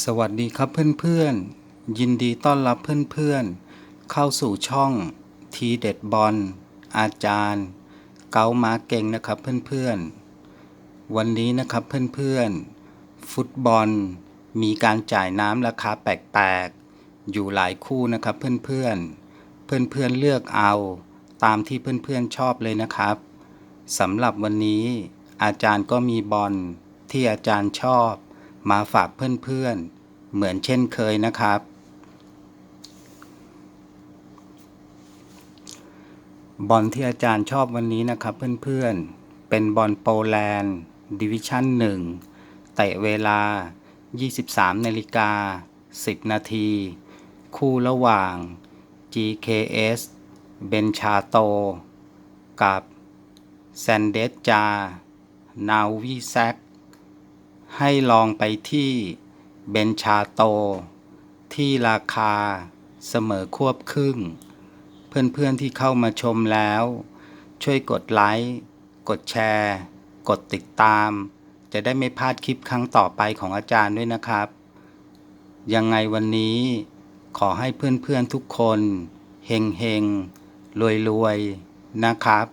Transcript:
สวัสดีครับเพื่อนๆ ยินดีต้อนรับเพื่อนๆ เข้าสู่ช่องทีเด็ดบอลอาจารย์ เกามาเก่งนะครับเพื่อนๆ วันนี้นะครับเพื่อนๆ ฟุตบอลมีการจ่ายน้ำราคาแปลกๆ อยู่หลายคู่นะครับเพื่อนๆ เพื่อนๆเลือกเอาตามที่เพื่อนๆชอบเลยนะครับสำหรับวันนี้อาจารย์ก็มีบอลที่อาจารย์ชอบ มาฝากเพื่อนๆ เหมือนเช่นเคยนะครับ บอลที่อาจารย์ชอบวันนี้นะครับเพื่อนๆ เป็นบอลโปแลนด์ดิวิชั่น1เตะเวลา 23นาฬิกา10 นาที คู่ระหว่าง GKS เบนชาโต กับแซนเดสจา นาวีแซก ให้ลองไปที่เบนชาโต ที่ราคาเสมอควบครึ่ง เพื่อนๆที่เข้ามาชมแล้ว ช่วยกดไลค์ กดแชร์ กดติดตาม จะได้ไม่พลาดคลิปครั้งต่อไปของอาจารย์ด้วยนะครับ ยังไงวันนี้ขอให้เพื่อนๆทุกคน เฮงเฮงรวยรวยนะครับ